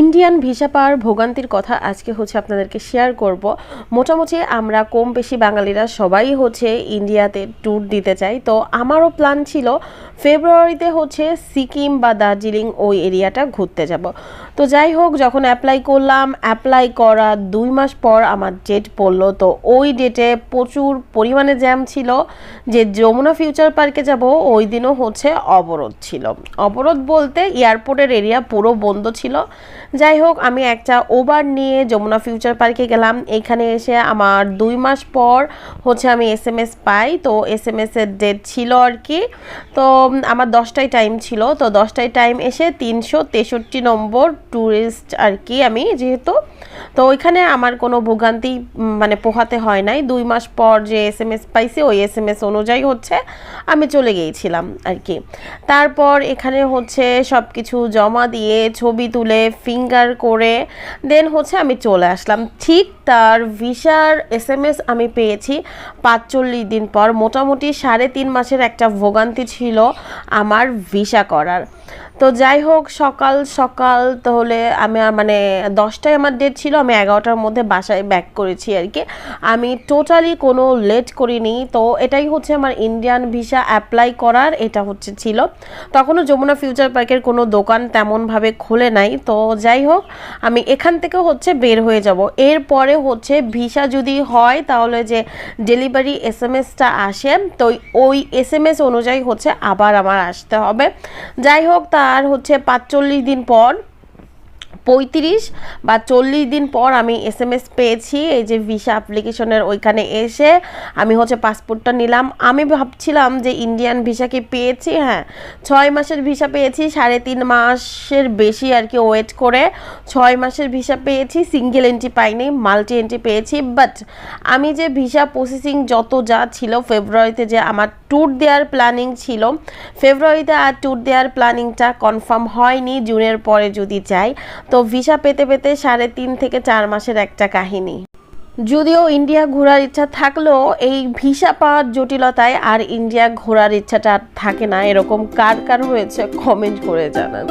Indian visa পাওয়ার ভোগান্তির কথা আজকে হচ্ছে আপনাদেরকে শেয়ার করব। মোটামুটি আমরা কম বেশি বাঙালিরা সবাই হচ্ছে ইন্ডিয়াতে ট্যুর দিতে চাই। তো আমারও প্ল্যান ছিল ফেব্রুয়ারিতে হচ্ছে সিকিম বা দার্জিলিং ওই এরিয়াটা ঘুরতে যাব। তো যাই হোক, যখন অ্যাপ্লাই করলাম অ্যাপ্লাই করা দুই মাস পর আমার ডেট পড়ল। তো ওই ডেটে প্রচুর পরিমাণে জ্যাম ছিল যে যমুনা ফিউচার পার্কে যাব, ওই দিনও হচ্ছে অবরোধ ছিল। অবরোধ বলতে এয়ারপোর্টের এরিয়া পুরো বন্ধ ছিল। যাই হোক আমি একটা ওভার নিয়ে যমুনা ফিউচার পার্কে গেলাম। এখানে এসে আমার দুই মাস পর হচ্ছে আমি এস এম এস পাই। তো এস এম এসের ডেট ছিল আর কি। তো আমার দশটায় টাইম ছিল। তো দশটায় টাইম এসে তিনশো তেষট্টি নম্বর ট্যুরিস্ট আর কি আমি যেহেতু। তো ওইখানে আমার কোনো ভোগান্তি মানে পোহাতে হয় নাই। দুই মাস পর যে এস এম এস পাইছি, ওই এস এম এস অনুযায়ী হচ্ছে আমি চলে গিয়েছিলাম আর কি। তারপর এখানে হচ্ছে সব কিছু জমা দিয়ে ছবি তুলে ফিঙ্গার করে দেন হচ্ছে আমি চলে আসলাম। ঠিক তার ভিসার এস এম এস আমি পেয়েছি পাঁচচল্লিশ দিন পর। মোটামুটি সাড়ে তিন মাসের একটা ভোগান্তি ছিল আমার ভিসা করার। তো যাই হোক, সকাল সকাল তাহলে আমি মানে দশটায় আমার ডেট ছিল, আমি এগারোটার মধ্যে বাসায় ব্যাক করেছি আর কি। আমি টোটালি কোনো লেট করিনি, তো এটাই হচ্ছে আমার ইন্ডিয়ান ভিসা অ্যাপ্লাই করার, এটা হচ্ছে ছিল। তখনও যমুনা ফিউচার পার্কের কোনো দোকান তেমনভাবে খোলে নাই, তো যাই হোক, আমি এখান থেকে হচ্ছে বের হয়ে যাব। এরপরে হচ্ছে ভিসা যদি হয়, তাহলে যে ডেলিভারি এস এম এসটা আসে, তো ওই এস এম এস অনুযায়ী হচ্ছে আবার আমার আসতে হবে। যাই হোক তার হচ্ছে পাঁচচল্লিশ দিন পর, পঁয়ত্রিশ বা চল্লিশ দিন পর আমি এস এম এস পেয়েছি, এই যে ভিসা অ্যাপ্লিকেশনের ওইখানে এসে আমি হচ্ছে পাসপোর্টটা নিলাম। আমি ভাবছিলাম যে ইন্ডিয়ান ভিসা কি পেয়েছি? হ্যাঁ ছয় মাসের ভিসা পেয়েছি, সাড়ে তিন মাসের বেশি আর কি ওয়েট করে ছয় মাসের ভিসা পেয়েছি সিঙ্গেল এন্ট্রি পাইনি মাল্টি এন্ট্রি পেয়েছি বাট আমি যে ভিসা প্রসেসিং যত যা ছিল ফেব্রুয়ারিতে যে আমার ট্যুর দেওয়ার প্ল্যানিং ছিল। ফেব্রুয়ারিতে আর ট্যুর দেওয়ার প্ল্যানিংটা কনফার্ম হয়নি, জুনের পরে যদি চাই তো ভিসা পেতে পেতে সাড়ে তিন থেকে চার মাসের একটা কাহিনী। যদিও ইন্ডিয়া ঘোরার ইচ্ছা থাকলেও এই ভিসা পাওয়ার জটিলতায় আর ইন্ডিয়া ঘোরার ইচ্ছাটা থাকে না। এরকম কার কার হয়েছে কমেন্ট করে জানান।